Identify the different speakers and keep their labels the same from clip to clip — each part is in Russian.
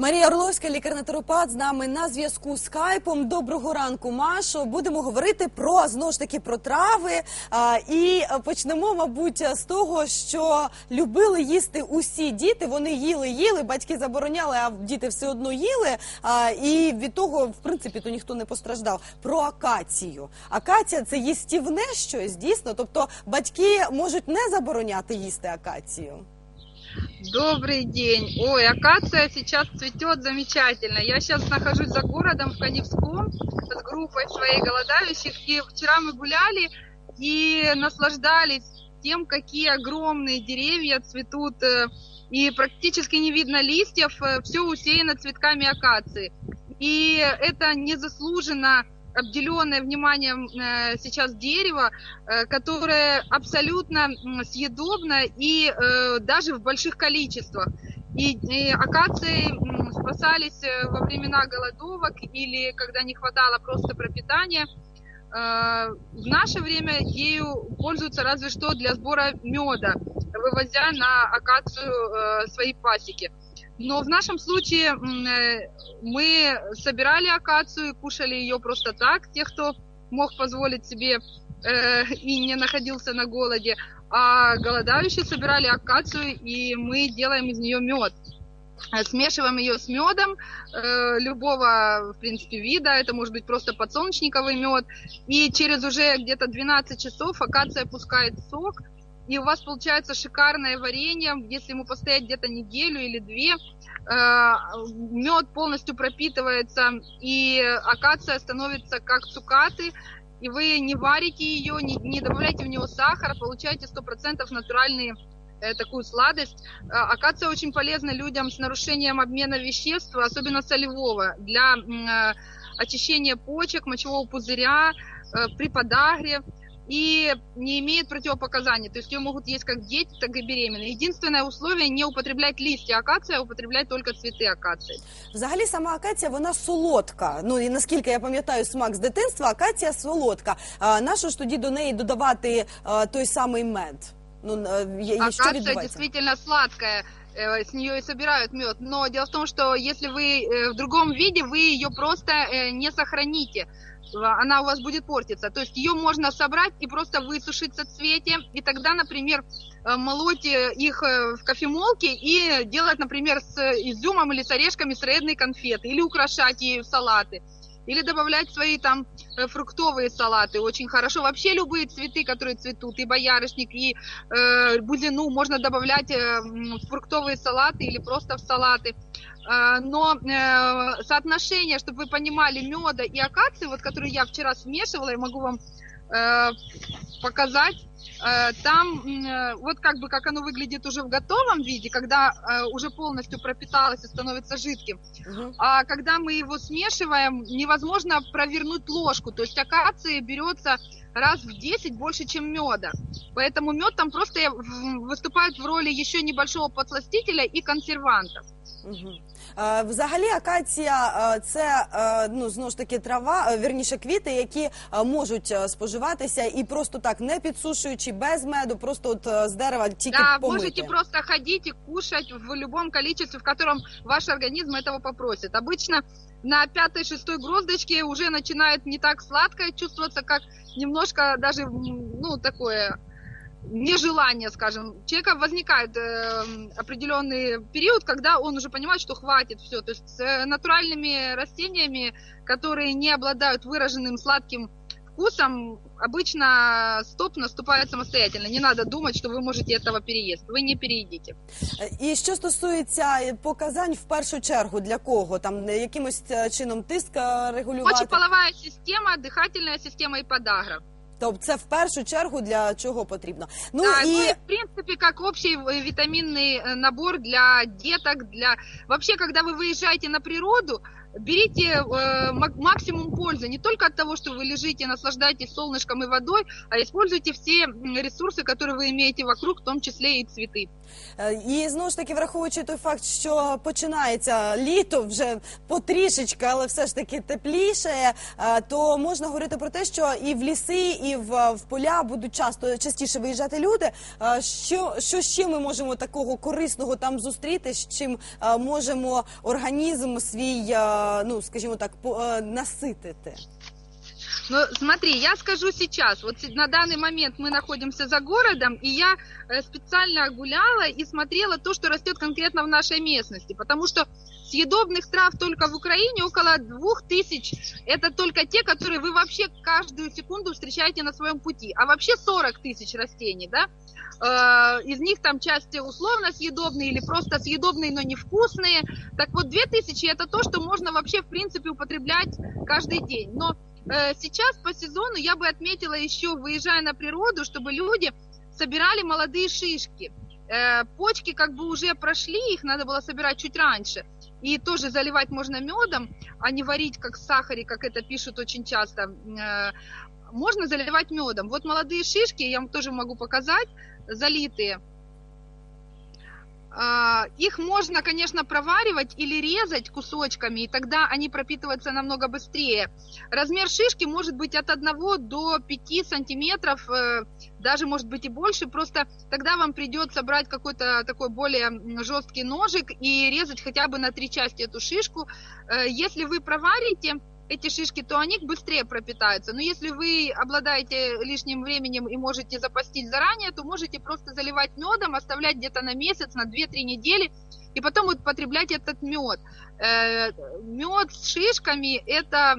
Speaker 1: Марія Орловська, лікар-натуропат, з нами на зв'язку з скайпом. Доброго ранку, Машо. Будемо говорити про знову ж таки про трави. А, і почнемо, мабуть, з того, що любили їсти усі діти. Вони їли, їли, батьки забороняли, а діти все одно їли. А, і від того, в принципі, то ніхто не постраждав. Про акацію. Акація це їстівне щось дійсно. Тобто батьки можуть не забороняти їсти акацію.
Speaker 2: Добрый день. Ой, акация сейчас цветет замечательно. Я сейчас нахожусь за городом в Каневском с группой своих голодающих. И вчера мы гуляли и наслаждались тем, какие огромные деревья цветут. э, И практически не видно листьев. Все усеяно цветками акации. И это незаслуженно обделенное вниманием э, сейчас дерево, э, которое абсолютно съедобно и э, даже в больших количествах. И, и акации спасались во времена голодовок или когда не хватало просто пропитания. В наше время ею пользуются разве что для сбора меда, вывозя на акацию свои пасеки. Но в нашем случае э, мы собирали акацию и кушали ее просто так, те, кто мог позволить себе э, и не находился на голоде, а голодающие собирали акацию, и мы делаем из нее мед. Э, Смешиваем ее с медом э, любого, в принципе, вида, это может быть просто подсолнечниковый мед, и через уже где-то 12 часов акация пускает сок, и у вас получается шикарное варенье, если ему постоять где-то неделю или две, мед полностью пропитывается, и акация становится как цукаты, и вы не варите ее, не, не добавляете в нее сахара, получаете 100% натуральные э, такую сладость. Э, Акация очень полезна людям с нарушением обмена веществ, особенно солевого, для э, очищения почек, мочевого пузыря, э, при подагре и не имеет противопоказаний. То есть ее могут есть как дети, так и беременные. Единственное условие не употреблять листья акации, а употреблять только цветы акации.
Speaker 1: Взагалі, сама акація вона солодка. Ну і наскільки я пам'ятаю смак з дитинства, акація солодка. А нащо ж тоді до неї додавати а, той самий мед? Ну е, є- є- що
Speaker 2: Акация
Speaker 1: відбувається?
Speaker 2: действительно сладкая, э, с нее и собирают мед. Но дело в том, что если вы э, в другом виде, вы ее просто э, не сохраните. В- Она у вас будет портиться. То есть ее можно собрать и просто высушить в соцветие. И тогда, например, э, молоть э, их э, в кофемолке и делать, например, с изюмом или с орешками сыроедные конфеты. Или украшать ею салаты. Или добавлять свои там э, фруктовые салаты. Очень хорошо. Вообще любые цветы, которые цветут, и боярышник, и э, бузину можно добавлять э, в фруктовые салаты или просто в салаты. Э, Но э, соотношение, чтобы вы понимали, меда и акации, вот которые я вчера смешивала, я могу вам э, показать. Э, Там вот как бы как оно выглядит уже в готовом виде, когда уже полностью пропиталось и становится жидким.
Speaker 1: Мгм.
Speaker 2: А когда мы его смешиваем, невозможно провернуть ложку. То есть акации берется раз в 10 больше, чем меда. Поэтому мед там просто выступает в роли еще небольшого подсластителя и консерванта.
Speaker 1: Е, Взагалі, акація е, це е, ну знову ж таки трава, е, вірніше квіти, які е, можуть е, споживатися і просто так, не підсушуючи без меду, просто от е, з дерева тільки
Speaker 2: Да,
Speaker 1: помити.
Speaker 2: можете просто ходить и кушать в любом количестве, в котором ваш организм этого попросит. Обычно на пятой-шестой гроздочке уже начинает не так сладко чувствоваться, как немножко даже, м, ну, такое нежелание, скажем. Человека возникает э, определенный период, когда он уже понимает, что хватит все. То есть с э, натуральными растениями, которые не обладают выраженным сладким вкусом, обычно стоп наступает самостоятельно. Не надо думать, что вы можете этого переесть. Вы не переедите.
Speaker 1: Е, І що стосується е, показань в першу чергу для кого там якимось е, чином тиск е, регулювати,
Speaker 2: Мочеполовая система, дыхательная система и подагра.
Speaker 1: Тобто це в першу чергу для чого потрібно. Ну
Speaker 2: Да,
Speaker 1: і
Speaker 2: ну в принципе, как общий э, витаминный э, набор для деток, для... Вообще, когда вы выезжаете на природу, берите э, мак- максимум пользы не только от того, что вы лежите, наслаждаетесь солнышком и водой, а используйте все м, ресурсы, которые вы имеете вокруг, в том числе и цветы.
Speaker 1: Е, І знову ж таки, враховуючи той факт, що починається літо вже потрішечки, але все ж таки тепліше, е, то можна говорити про те, що і в ліси, і в, в поля будуть часто частіше виїжджати люди. Е, Що, що ще ми можемо такого корисного там зустріти, з чим е, можемо організм свій, е, Ну скажімо так, по- е, наситити?
Speaker 2: Но смотри, я скажу сейчас, вот на данный момент мы находимся за городом, и я э, специально гуляла и смотрела то, что растет конкретно в нашей местности, потому что съедобных трав только в Украине около двух тысяч. Это только те, которые вы вообще каждую секунду встречаете на своем пути. А вообще 40 тысяч растений, да? Э, Из них там части условно съедобные или просто съедобные, но невкусные. Так вот, 2000 это то, что можно вообще в принципе употреблять каждый день. Но Э, Сейчас по сезону я бы отметила еще, выезжая на природу, чтобы люди собирали молодые шишки. Э, Почки как бы уже прошли, их надо было собирать чуть раньше. И тоже заливать можно медом, а не варить как сахаре, как это пишут очень часто. Э, Можно заливать медом. Вот молодые шишки, я вам тоже могу показать, залитые. А, Их можно, конечно, проваривать или резать кусочками, и тогда они пропитываются намного быстрее. Размер шишки может быть от 1 до 5 сантиметров, э, даже может быть и больше. Просто тогда вам придется брать какой-то такой более жесткий ножик и резать хотя бы на три части эту шишку. Э, Если вы проварите эти шишки, то они быстрее пропитаются. Но если вы обладаете лишним временем и можете запастись заранее, то можете просто заливать медом, оставлять где-то на месяц, на 2-3 недели, и потом употреблять этот мед. Мед с шишками – это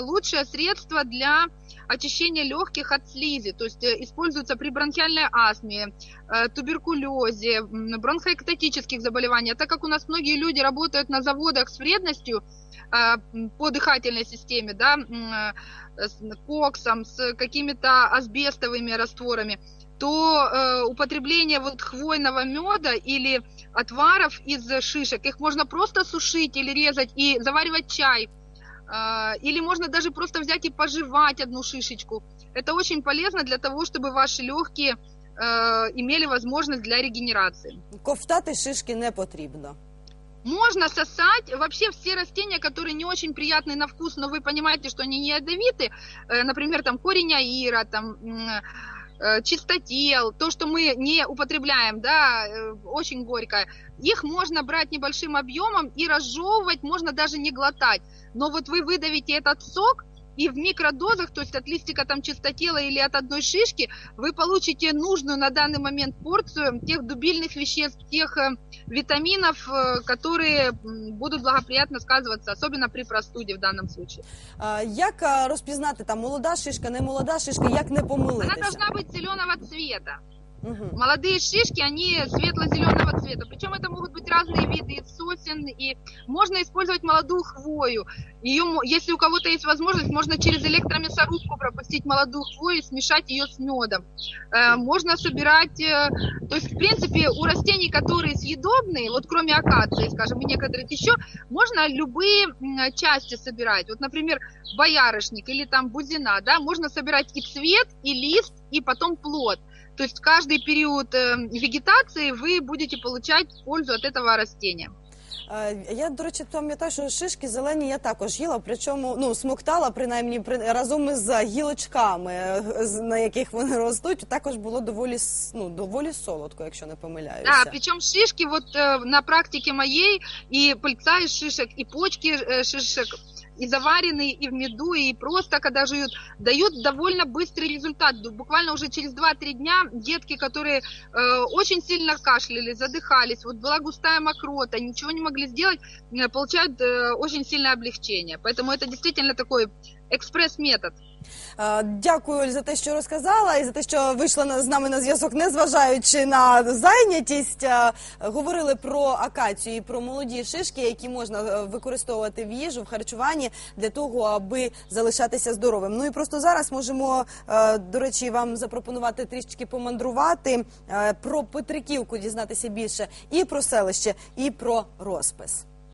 Speaker 2: лучшее средство для очищения легких от слизи, то есть э, используется при бронхиальной астме, э, туберкулезе, бронхоэктатических заболеваниях. Так как у нас многие люди работают на заводах с вредностью э, по дыхательной системе, да, э, с коксом, с какими-то асбестовыми растворами, то э, употребление вот хвойного меда или отваров из шишек, их можно просто сушить или резать и заваривать чай. А, Или можно даже просто взять и пожевать одну шишечку. Это очень полезно для того, чтобы ваши легкие э, имели возможность для регенерации.
Speaker 1: Ковтати шишки не потрібно.
Speaker 2: Можно сосать вообще все растения, которые не очень приятные на вкус, но вы понимаете, что они не ядовиты. Э, Например, там корень аира, там э, чистотел, то, что мы не употребляем, да, э, очень горькое. Их можно брать небольшим объемом и разжевывать, можно даже не глотать. Но вот вы выдавите этот сок, и в микродозах, то есть от листика там чистотела или от одной шишки, вы получите нужную на данный момент порцию тех дубильных веществ, тех э, витаминов, э, которые будут благоприятно сказываться, особенно при простуде в данном случае.
Speaker 1: А, Як а, розпізнати там молода шишка, не молода шишка, як не
Speaker 2: Она
Speaker 1: помилитися?
Speaker 2: должна быть зеленого цвета.
Speaker 1: Мгм.
Speaker 2: Молодые шишки, они светло-зеленого цвета. Причем это могут быть разные виды и сосен, и можно использовать молодую хвою. Ее, если у кого-то есть возможность, можно через электромясорубку пропустить молодую хвою и смешать ее с медом. Э, Можно собирать, э, то есть, в принципе, у растений, которые съедобные, вот кроме акации, скажем, и некоторых еще, можно любые части собирать. Вот, например, боярышник или там бузина, да, можно собирать и цвет, и лист, и потом плод. То есть каждый период э, вегетации вы будете получать пользу от этого растения.
Speaker 1: Е, Я, до речі, пам'ятаю, що шишки зелені я також їла, причому ну смоктала принаймні при- разом із гілочками, е, з- на яких вони ростуть. Також було доволі с- ну, доволі солодко, якщо не помиляюся.
Speaker 2: Да, причем шишки вот э, на практике моей и пыльца из шишек, и почки э, шишек, и заваренные, и в меду, и просто когда жуют, дают довольно быстрый результат. Буквально уже через 2-3 дня детки, которые э, очень сильно кашляли, задыхались, вот была густая мокрота, ничего не могли сделать, э, получают э, очень сильное облегчение. Поэтому это действительно такой экспресс-метод.
Speaker 1: Е, Дякую за те, що розказала, і за те, що вийшла з нами на зв'язок, незважаючи на зайнятість. Е, Говорили про акацію і про молоді шишки, які можна е, використовувати в їжу, в харчуванні для того, аби залишатися здоровим. Ну і просто зараз можемо, до речі, вам запропонувати трішечки помандрувати про Петриківку, дізнатися більше і про селище, і про розпис.